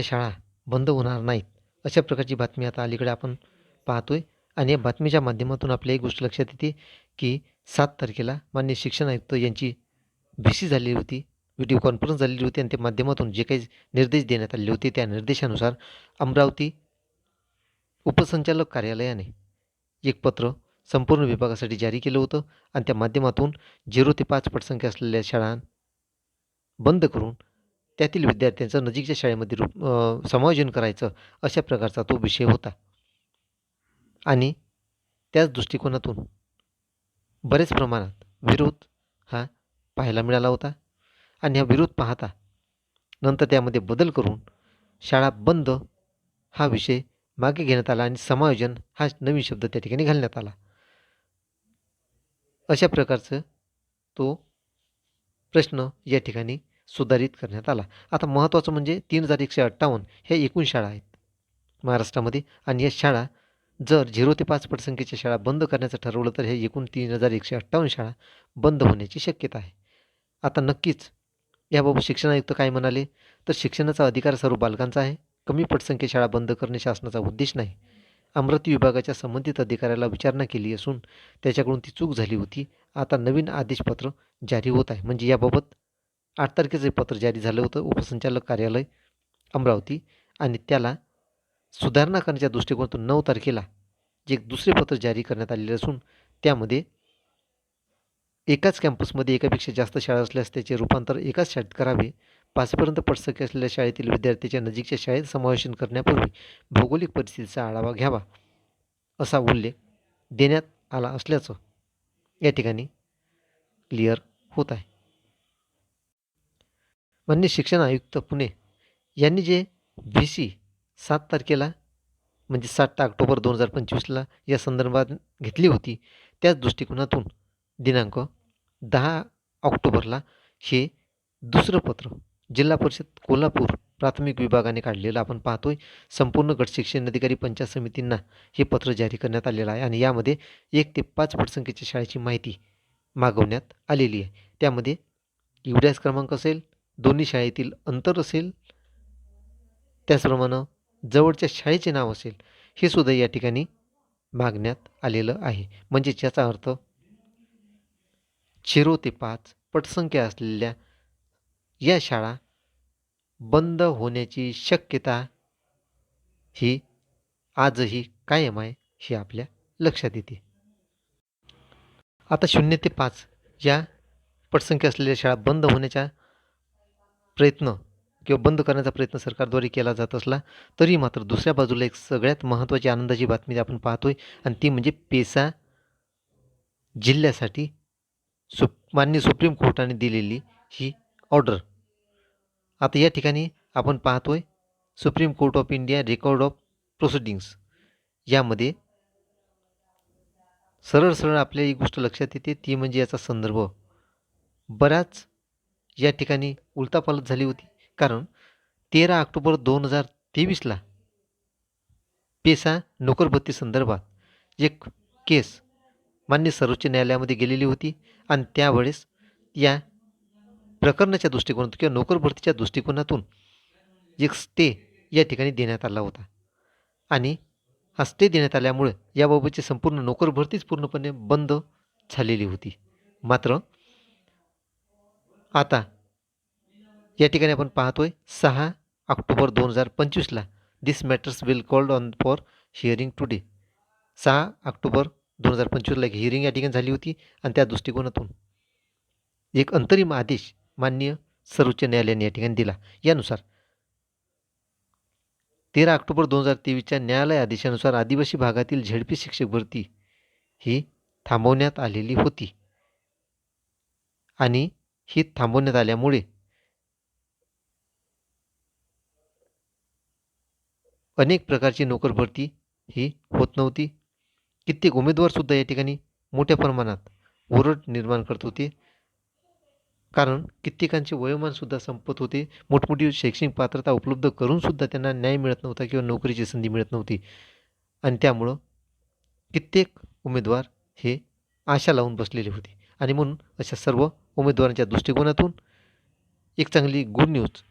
शाळा बंद होणार नाहीत अशा प्रकारची बातमी आता अलीकडे आपण पाहतो आहे आणि या बातमीच्या माध्यमातून आपल्या एक गोष्ट लक्षात येते की सात तारखेला माननीय शिक्षण आयुक्त यांची भीसी सी झालेली होती व्हिडिओ कॉन्फरन्स झालेली होती आणि त्या माध्यमातून जे काही निर्देश देण्यात आलेले होते त्या निर्देशानुसार अमरावती उपसंचालक कार्यालयाने एक पत्र संपूर्ण विभागासाठी जारी केलं होतं आणि त्या माध्यमातून झिरो ते पाच पटसंख्या असलेल्या शाळा बंद करून त्यातील विद्यार्थ्यांचं नजीकच्या शाळेमध्ये रूप समायोजन करायचं अशा प्रकारचा तो विषय होता. आणि त्याच दृष्टिकोनातून बरेच प्रमाणात विरोध हा पाहायला मिळाला होता. आणि हा विरोध पाहता नंतर त्यामध्ये बदल करून शाळा बंद हा विषय मागे घेण्यात आला आणि समायोजन हा नवीन शब्द त्या ठिकाणी घालण्यात आला. अशा प्रकारचं तो प्रश्न या ठिकाणी सुधारित करण्यात आला. आता महत्त्वाचं म्हणजे तीन हजार एकशे अठ्ठावन्न ह्या एकूण शाळा आहेत. महाराष्ट्रामध्ये आणि या शाळा जर झिरो ते पाच पटसंख्येच्या शाळा बंद करण्याचं ठरवलं तर हे एकूण तीन हजार एकशे अठ्ठावन्न शाळा बंद होण्याची शक्यता आहे. आता नक्कीच याबाबत शिक्षण आयुक्त काय म्हणाले? तर शिक्षणाचा अधिकार सर्व बालकांचा आहे. कमी पटसंख्येत शाळा बंद करणे शासनाचा उद्देश नाही. अमरावती विभागाच्या संबंधित अधिकाऱ्याला विचारणा केली असून त्याच्याकडून ती चूक झाली होती. आता नवीन आदेशपत्र जारी होत आहे. म्हणजे याबाबत आठ तारखेचं पत्र जारी झालं होतं. उपसंचालक कार्यालय अमरावती आणि त्याला सुधारणा करण्याच्या दृष्टिकोनातून नऊ तारखेला जे एक दुसरे पत्र जारी करण्यात आलेले असून त्यामध्ये एकाच कॅम्पसमध्ये एकापेक्षा जास्त शाळा असल्यास त्याचे रूपांतर एकाच शाळेत करावे. पाचपर्यंत पटसंख्या असलेल्या शाळेतील विद्यार्थ्याच्या नजीकच्या शाळेत समावेशन करण्यापूर्वी भौगोलिक परिस्थितीचा आढावा घ्यावा असा उल्लेख देण्यात आला असल्याचं या ठिकाणी क्लिअर होत आहे. माननीय शिक्षण आयुक्त पुणे यांनी जे व्ही सी सात तारखेला म्हणजे सात ऑक्टोबर दोन हजार पंचवीसला या संदर्भात घेतली होती त्याच दृष्टिकोनातून दिनांक दहा ऑक्टोबरला हे दुसरं पत्र जिल्हा परिषद कोल्हापूर प्राथमिक विभागाने काढलेलं आपण पाहतोय. संपूर्ण गट शिक्षण अधिकारी पंचायत समितींना हे पत्र जारी करण्यात आलेलं आहे आणि यामध्ये एक ते पाच पटसंख्येच्या शाळेची माहिती मागवण्यात आलेली आहे. त्यामध्ये युडॅस क्रमांक असेल दोन्ही शाळेतील अंतर असेल त्याचप्रमाणे जवळच्या शाळेचे नाव असेल हे सुद्धा या ठिकाणी मागण्यात आलेलं आहे. म्हणजे याचा अर्थ झिरो ते पाच पटसंख्या असलेल्या या शाळा बंद होण्याची शक्यता ही आजही कायम आहे हे आपल्या लक्षात येते. आता शून्य ते पाच या पटसंख्या असलेल्या शाळा बंद होण्याच्या प्रयत्न किंवा बंद करण्याचा प्रयत्न सरकारद्वारे केला जात असला तरी मात्र दुसऱ्या बाजूला एक सगळ्यात महत्त्वाची आनंदाची बातमी आपण पाहतोय आणि ती म्हणजे पेसा जिल्ह्यासाठी सुप माननीय सुप्रीम कोर्टाने दिलेली ही ऑर्डर. आता या ठिकाणी आपण पाहतोय Supreme Court of India record of proceedings. यामध्ये सरळ सरळ आपल्या एक गोष्ट लक्षात येते ती म्हणजे याचा संदर्भ. बराच या ठिकाणी उलतापालत झाली होती. कारण तेरा ऑक्टोबर दोन हजार तेवीसला पेसा नोकरभरती संदर्भात एक केस मान्य सर्वोच्च न्यायालयामध्ये गेलेली होती आणि त्यावेळेस या प्रकरणाच्या दृष्टिकोनातून किंवा नोकर भरतीच्या दृष्टिकोनातून एक स्टे या ठिकाणी देण्यात आला होता. आणि हा स्टे देण्यात आल्यामुळे याबाबतची संपूर्ण नोकर भरतीच पूर्णपणे बंद झालेली होती. मात्र आता या ठिकाणी आपण पाहतोय सहा ऑक्टोबर दोन हजार पंचवीसला this matters will called on for hearing today सहा ऑक्टोबर दोन हजार पंचवीसला एक हिअरिंग या ठिकाणी झाली होती आणि त्या दृष्टिकोनातून एक अंतरिम आदेश मान्य सर्वोच्च न्यायालयाने या ठिकाणी दिला. यानुसार तेरा ऑक्टोबर दोन हजार तेवीसच्या न्यायालय आदेशानुसार आदिवासी भागातील झेडपी शिक्षक भरती ही थांबवण्यात आलेली होती. आणि ही थांबवण्यात आल्यामुळे अनेक प्रकारची नोकर भरती ही होत नव्हती. कित्येक उमेदवारसुद्धा या ठिकाणी मोठ्या प्रमाणात ओरड निर्माण करत होते. कारण कित्येकांचे वयोमानसुद्धा संपत होते. मोठमोठी शैक्षणिक पात्रता उपलब्ध करूनसुद्धा त्यांना न्याय मिळत नव्हता किंवा नोकरीची संधी मिळत नव्हती. आणि त्यामुळं कित्येक उमेदवार हे आशा लावून बसलेले होते. आणि म्हणून अशा सर्व उमेदवारांच्या दृष्टिकोनातून एक चांगली गुड न्यूज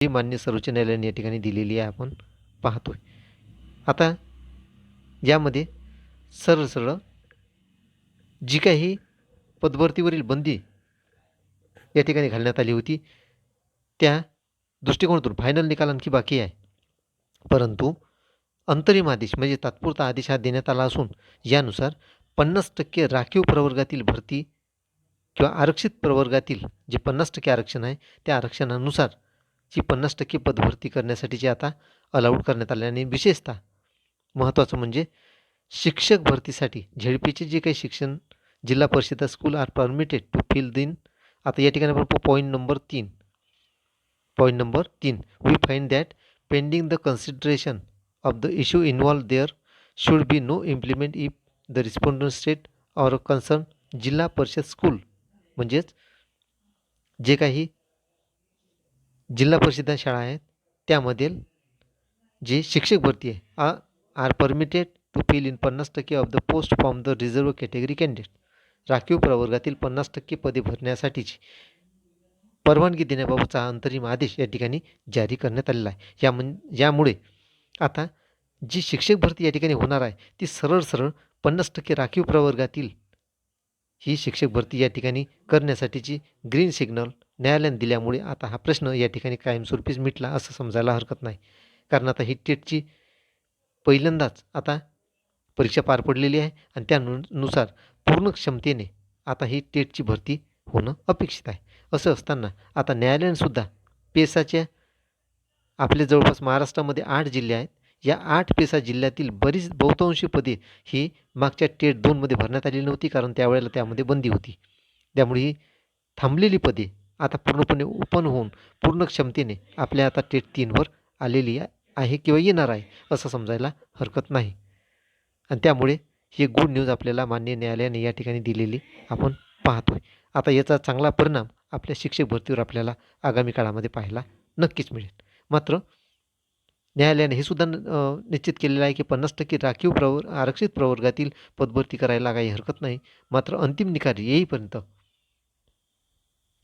ही मान्य सर्वोच्च न्यायालयाने या ठिकाणी दिलेली आहे आपण पाहतोय. आता यामध्ये सरळ सरळ जी काही पदभरतीवरील बंदी या ठिकाणी घालण्यात आली होती त्या दृष्टिकोनातून फायनल निकाल आणखी बाकी आहे. परंतु अंतरिम आदेश म्हणजे तात्पुरता आदेश हा देण्यात आला असून यानुसार पन्नास टक्के राखीव प्रवर्गातील भरती किंवा आरक्षित प्रवर्गातील जे पन्नास टक्के आरक्षण आहे त्या आरक्षणानुसार जी पन्नास टक्के पदभरती करण्यासाठीची आता अलाउड करण्यात आले आणि विशेषतः महत्त्वाचं म्हणजे शिक्षक भरतीसाठी झेडपीचे जे काही शिक्षण Zilla Parishad school are permitted to fill दिन आता या ठिकाणी आपण पॉईंट नंबर तीन. पॉईंट नंबर तीन. We find that pending the consideration of the issue involve there should be no implement if the respondent state or concern Zilla Parishad school म्हणजेच जे काही जिल्हा परिषद शाळा आहेत त्यामधील जे शिक्षक भरती आहे आ are permitted to fill in पन्नास टक्के of the post from the reserve category candidate राखीव प्रवर्गातील पन्नास टक्के पदे भरण्यासाठीची परवानगी देण्याबाबतचा अंतरिम आदेश या ठिकाणी जारी करण्यात आलेला आहे. या म्हण यामुळे आता जी शिक्षक भरती या ठिकाणी होणार आहे ती सरळ सरळ पन्नास टक्के राखीव प्रवर्गातील ही शिक्षक भरती या ठिकाणी करण्यासाठीची ग्रीन सिग्नल न्यायालयाने दिल्यामुळे आता हा प्रश्न या ठिकाणी कायमस्वरूपीच मिटला असं समजायला हरकत नाही. कारण आता ही टेटची पहिल्यांदाच आता परीक्षा पार पडलेली आहे आणि त्यानुसार पूर्ण क्षमतेने आता ही टेटची भरती होणं अपेक्षित आहे. असं असताना आता न्यायालयानंसुद्धा पेसाच्या आपले जवळपास महाराष्ट्रामध्ये आठ जिल्हे आहेत. या आठ पेसा जिल्ह्यातील बरीच बहुतांशी पदे ही मागच्या टेट दोनमध्ये भरण्यात आलेली नव्हती कारण त्यावेळेला त्यामध्ये बंदी होती. त्यामुळे ही थांबलेली पदे आता पूर्णपणे ओपन होऊन पूर्ण क्षमतेने आपल्या आता टेट तीनवर आलेली आहे किंवा येणार आहे असं समजायला हरकत नाही. आणि त्यामुळे ही गुड न्यूज आपल्याला मान्य न्यायालयाने या ठिकाणी दिलेली आपण पाहतोय. आता याचा चांगला परिणाम आपल्या शिक्षक भरतीवर आपल्याला आगामी काळामध्ये पाहायला नक्कीच मिळेल. मात्र न्यायालयाने हे सुद्धा निश्चित केलेलं आहे की पन्नास टक्के राखीव प्रवर आरक्षित प्रवर्गातील पदभरती करायला काही हरकत नाही. मात्र अंतिम निकाल येईपर्यंत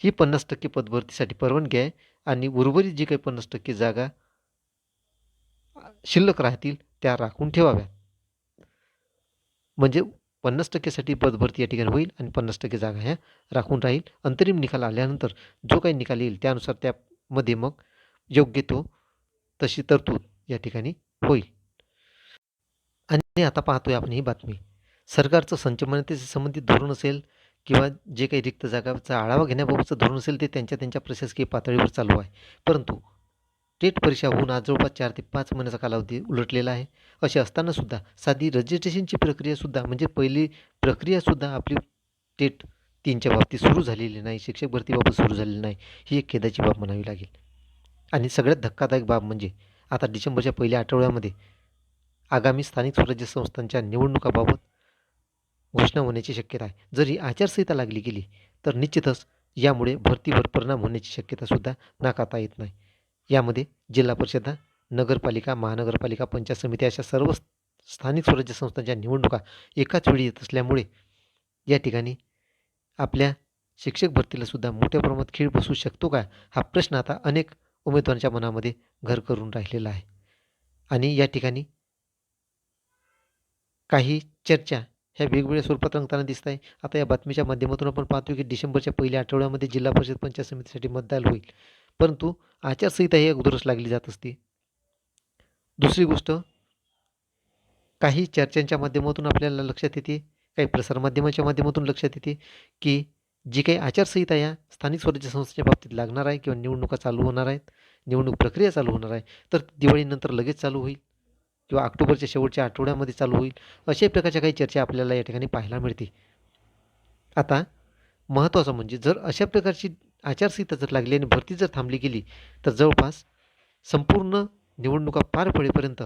ही पन्नास टक्के पदभरतीसाठी परवानगी आहे आणि उर्वरित जी काही पन्नास टक्के जागा शिल्लक राहतील त्या राखून ठेवाव्यात म्हणजे पन्नास टक्केसाठी पदभरती या ठिकाणी होईल आणि पन्नास टक्के जागा ह्या राखून राहील. अंतरिम निकाल आल्यानंतर जो काही निकाल येईल त्यानुसार त्यामध्ये मग योग्य तो तशी तरतूद या ठिकाणी होईल. आणि आता पाहतोय आपण ही बातमी. सरकारचं संचमनतेशी संबंधित धोरण असेल किंवा जे काही रिक्त जागाचा आढावा घेण्याबाबतचं धोरण असेल ते त्यांच्या त्यांच्या प्रशासकीय पातळीवर चालू आहे. परंतु टेट परीक्षा होऊन आज जवळपास चार ते पाच महिन्याचा कालावधी उलटलेला आहे. असे असतानासुद्धा साधी रजिस्ट्रेशनची प्रक्रियासुद्धा म्हणजे पहिली प्रक्रियासुद्धा आपली टेट तीनच्या बाबतीत सुरू झालेली नाही. शिक्षक भरतीबाबत सुरू झालेली नाही. ही एक खेदाची बाब म्हणावी लागेल. आणि सगळ्यात धक्कादायक बाब म्हणजे आता डिसेंबरच्या पहिल्या आठवड्यामध्ये आगामी स्थानिक स्वराज्य संस्थांच्या निवडणुकाबाबत घोषणा होण्याची शक्यता आहे. जरी आचारसंहिता लागली गेली तर निश्चितच यामुळे भरतीवर परिणाम होण्याची शक्यतासुद्धा नाकारता येत नाही. यामध्ये जिल्हा परिषदा नगरपालिका महानगरपालिका पंचायत समिती अशा सर्व स्थानिक स्वराज्य संस्थांच्या निवडणुका एकाच वेळी येत असल्यामुळे या ठिकाणी आपल्या शिक्षक भरतीलासुद्धा मोठ्या प्रमाणात खेळ बसू शकतो का? हा प्रश्न आता अनेक उमेदवारांच्या मनामध्ये घर करून राहिलेला आहे. आणि या ठिकाणी काही चर्चा ह्या वेगवेगळ्या स्वरूपात रंगताना दिसत आहे आता या बातमीच्या माध्यमातून आपण पाहतो की डिसेंबरच्या पहिल्या आठवड्यामध्ये जिल्हा परिषद पंचायत समितीसाठी मतदान होईल. परंतु आचारसंहिता ही अगोदरच लागली जात असते. दुसरी गोष्ट काही चर्चांच्या माध्यमातून आपल्याला लक्षात येते काही प्रसारमाध्यमाच्या माध्यमातून लक्षात येते की जी काही आचारसंहिता या स्थानिक स्वराज्य संस्थेच्या बाबतीत लागणार आहे किंवा निवडणुका चालू होणार आहेत निवडणूक प्रक्रिया चालू होणार आहे तर दिवाळीनंतर लगेच चालू होईल किंवा ऑक्टोबरच्या शेवटच्या आठवड्यामध्ये चालू होईल अशा प्रकारच्या काही चर्चा आपल्याला या ठिकाणी पाहायला मिळते आता महत्त्वाचं म्हणजे जर अशा प्रकारची आचारसंहिता जर लागली आणि भरती जर थांबली गेली तर जवळपास संपूर्ण निवडणुका पार पडेपर्यंत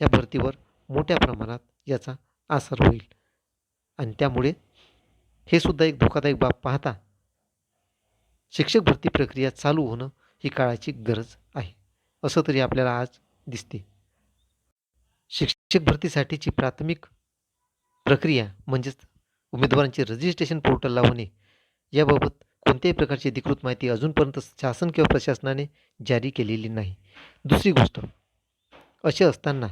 या भरतीवर मोठ्या प्रमाणात याचा आसर होईल. आणि त्यामुळे हे सुद्धा एक धोकादायक बाब पाहता शिक्षक भरती प्रक्रिया चालू होणं ही काळाची गरज आहे. असं तरी आपल्याला आज दिसते. शिक्षक भरतीसाठीची प्राथमिक प्रक्रिया म्हणजेच उमेदवारांचे रजिस्ट्रेशन पोर्टल लावणे याबाबत कोणत्याही प्रकारची अधिकृत माहिती अजूनपर्यंत शासन किंवा प्रशासनाने जारी केलेली नाही. दुसरी गोष्ट असे असताना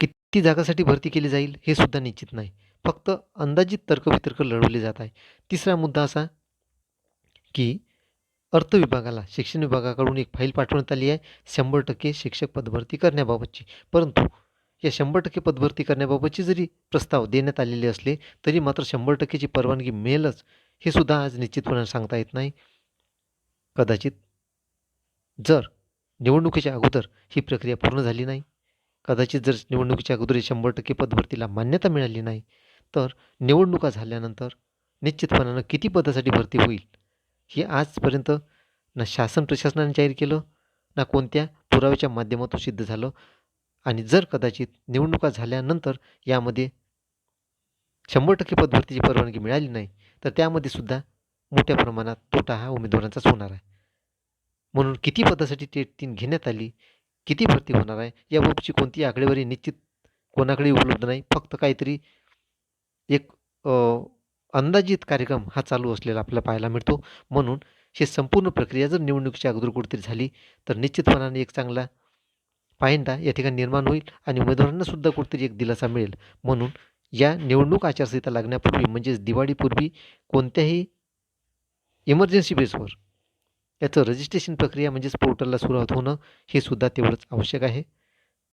किती जागासाठी भरती केली जाईल हे सुद्धा निश्चित नाही. फक्त अंदाजित तर्कवितर्क लढवले जात आहे. तिसरा मुद्दा असा की अर्थ विभागाला शिक्षण विभागाकडून एक फाईल पाठवण्यात आली आहे. शंभर टक्के शिक्षक पदभरती करण्याबाबतची. परंतु या शंभर टक्के पदभरती करण्याबाबतचे जरी प्रस्ताव देण्यात आलेले असले तरी मात्र शंभर टक्केची परवानगी मिळेलच हे सुद्धा आज निश्चितपणे सांगता येत नाही. कदाचित जर निवडणुकीच्या अगोदर ही प्रक्रिया पूर्ण झाली नाही कदाचित जर निवडणुकीच्या अगोदर शंभर टक्के पदभरतीला मान्यता मिळाली नाही तर निवडणुका झाल्यानंतर निश्चितपणानं किती पदासाठी भरती होईल? हे आजपर्यंत ना शासन प्रशासनाने जाहीर केलं ना कोणत्या पुराव्याच्या माध्यमातून सिद्ध झालं आणि जर कदाचित निवडणुका झाल्यानंतर यामध्ये शंभर टक्के पदभरतीची परवानगी मिळाली नाही तर त्यामध्ये सुद्धा मोठ्या प्रमाणात तोटा हा उमेदवारांचाच होणार आहे. म्हणून किती पदासाठी टेट तीन घेण्यात आली किती भरती होणार आहे याबाबतची कोणती आकडेवारी निश्चित कोणाकडे उपलब्ध नाही फक्त काहीतरी एक अंदाजित कार्यक्रम हा चालू असलेला आपल्याला पाहायला मिळतो. म्हणून ही संपूर्ण प्रक्रिया जर निवडणुकीच्या अगोदर कुठेतरी झाली तर निश्चितपणाने एक चांगला पायंडा या ठिकाणी निर्माण होईल आणि उमेदवारांना सुद्धा कुठेतरी एक दिलासा मिळेल. म्हणून या निवडणूक आचारसंहिता लागण्यापूर्वी म्हणजेच दिवाळीपूर्वी कोणत्याही इमर्जन्सी बेसवर याचं रजिस्ट्रेशन प्रक्रिया म्हणजेच पोर्टलला सुरुवात होणं हे सुद्धा तेवढंच आवश्यक आहे.